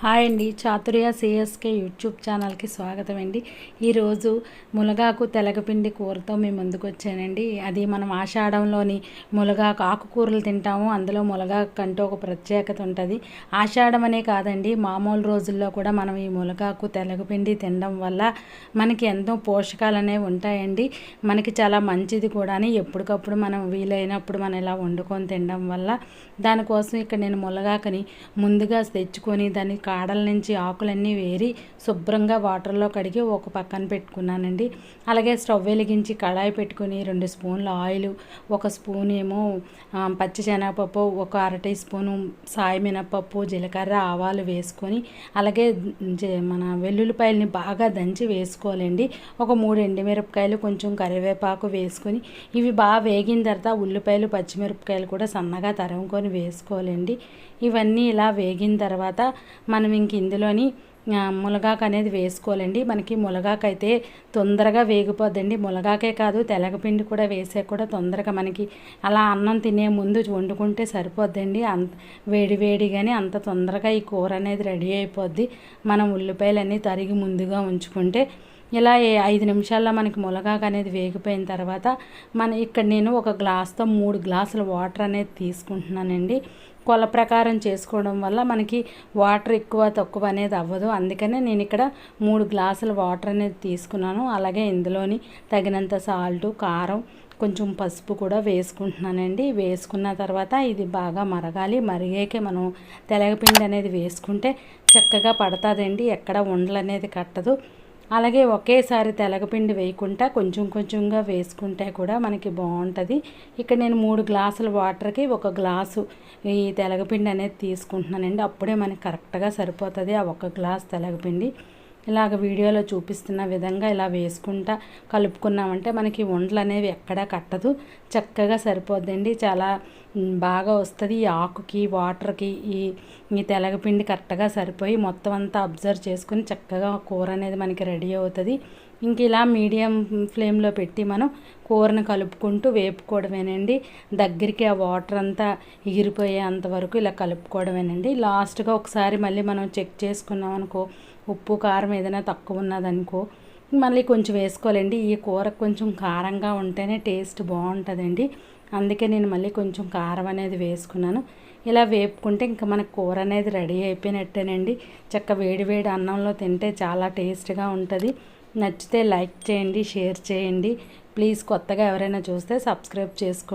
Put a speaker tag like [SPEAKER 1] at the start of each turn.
[SPEAKER 1] Hi అండి. Chaturya CSK YouTube ఛానల్కి స్వాగతం అండి. ఈరోజు మునగాకు తెలగపిండి కూరతో మేము ముందుకు వచ్చానండి. అది మనం ఆషాఢంలోని మునగాకు ఆకుకూరలు తింటాము. అందులో మునగాకు అంటూ ఒక ప్రత్యేకత ఉంటుంది. ఆషాఢం అనే కాదండి మామూలు రోజుల్లో కూడా మనం ఈ మునగాకు తెలగపిండి తినడం వల్ల మనకి ఎంతో పోషకాలు అనేవి ఉంటాయండి. మనకి చాలా మంచిది కూడా ఎప్పటికప్పుడు మనం వీలైనప్పుడు మనం ఇలా వండుకొని తినడం వల్ల దానికోసం ఇక్కడ నేను మునగాకని ముందుగా తెచ్చుకొని దాన్ని కాడల నుంచి ఆకులన్నీ వేరి శుభ్రంగా వాటర్లో కడిగి ఒక పక్కన పెట్టుకున్నానండి. అలాగే స్టవ్ వెలిగించి కడాయి పెట్టుకుని రెండు స్పూన్ల ఆయిల్ ఒక స్పూన్ ఏమో పచ్చి శనగపప్పు ఒక అర టీ స్పూను సాయి మినపప్పు జీలకర్ర ఆవాలు వేసుకొని అలాగే మన వెల్లుల్లిపాయలని బాగా దంచి వేసుకోవాలండి. ఒక మూడు ఎండుమిరపకాయలు కొంచెం కరివేపాకు వేసుకొని ఇవి బాగా వేగిన తర్వాత ఉల్లిపాయలు పచ్చిమిరపకాయలు కూడా సన్నగా తరుముకొని వేసుకోవాలండి. ఇవన్నీ ఇలా వేగిన తర్వాత మన మనం ఇంక ఇందులోని మునగాకు అనేది వేసుకోవాలండి. మనకి మునగాకు అయితే తొందరగా వేగిపోద్దండి. మునగాకే కాదు తెలగపిండి కూడా వేసే కూడా తొందరగా మనకి అలా అన్నం తినే ముందు వండుకుంటే సరిపోద్దండి. అంత వేడివేడిగానే అంత తొందరగా ఈ కూర అనేది రెడీ అయిపోద్ది. మనం ఉల్లిపాయలు అన్నీ తరిగి ముందుగా ఉంచుకుంటే ఇలా ఐదు నిమిషాల్లో మనకి మునగాకు అనేది వేగిపోయిన తర్వాత మన ఇక్కడ నేను ఒక గ్లాస్తో మూడు గ్లాసుల వాటర్ అనేది తీసుకుంటున్నానండి. కొల ప్రకారం చేసుకోవడం వల్ల మనకి వాటర్ ఎక్కువ తక్కువ అనేది అవ్వదు. అందుకనే నేను ఇక్కడ మూడు గ్లాసుల వాటర్ అనేది తీసుకున్నాను. అలాగే ఇందులోని తగినంత సాల్టు కారం కొంచెం పసుపు కూడా వేసుకుంటున్నానండి. వేసుకున్న తర్వాత ఇది బాగా మరగాలి. మరిగాకే మనం తెలగపిండి అనేది వేసుకుంటే చక్కగా పడుతుందండి. ఎక్కడ ఉండలు అనేది కట్టదు. అలాగే ఒకేసారి తెలగపిండి వేయకుండా కొంచెం కొంచెంగా వేసుకుంటే కూడా మనకి బాగుంటుంది. ఇక్కడ నేను మూడు గ్లాసుల వాటర్కి ఒక గ్లాసు ఈ తెలగపిండి అనేది తీసుకుంటున్నానండి. అప్పుడే మనకి కరెక్ట్గా సరిపోతుంది ఆ ఒక గ్లాస్ తెలగపిండి. ఇలాగ వీడియోలో చూపిస్తున్న విధంగా ఇలా వేసుకుంటా కలుపుకున్నామంటే మనకి ఉండలు అనేవి ఎక్కడా కట్టదు. చక్కగా సరిపోద్దండి. చాలా బాగా వస్తుంది. ఈ ఆకుకి వాటర్కి ఈ ఈ తెలగపిండి కరెక్ట్గా సరిపోయి మొత్తం అంతా అబ్జర్వ్ చేసుకుని చక్కగా కూర అనేది మనకి రెడీ అవుతుంది. ఇంక ఇలా మీడియం ఫ్లేమ్లో పెట్టి మనం కూరని కలుపుకుంటూ వేపుకోవడమేనండి. దగ్గరికి ఆ వాటర్ అంతా ఎగిరిపోయేంత అంతవరకు ఇలా కలుపుకోవడమేనండి. లాస్ట్గా ఒకసారి మళ్ళీ మనం చెక్ చేసుకున్నాం అనుకో ఉప్పు కారం ఏదైనా తక్కువ ఉన్నదనుకో మళ్ళీ కొంచెం వేసుకోవాలండి. ఈ కూర కొంచెం కారంగా ఉంటేనే టేస్ట్ బాగుంటుందండి. అందుకే నేను మళ్ళీ కొంచెం కారం అనేది వేసుకున్నాను. ఇలా వేపుకుంటే ఇంకా మన కూర అనేది రెడీ అయిపోయినట్టేనండి. చక్క వేడి వేడి అన్నంలో తింటే చాలా టేస్ట్గా ఉంటుంది. నచ్చితే లైక్ చేయండి షేర్ చేయండి. ప్లీజ్ కొత్తగా ఎవరైనా చూస్తే సబ్స్క్రైబ్ చేసుకోండి.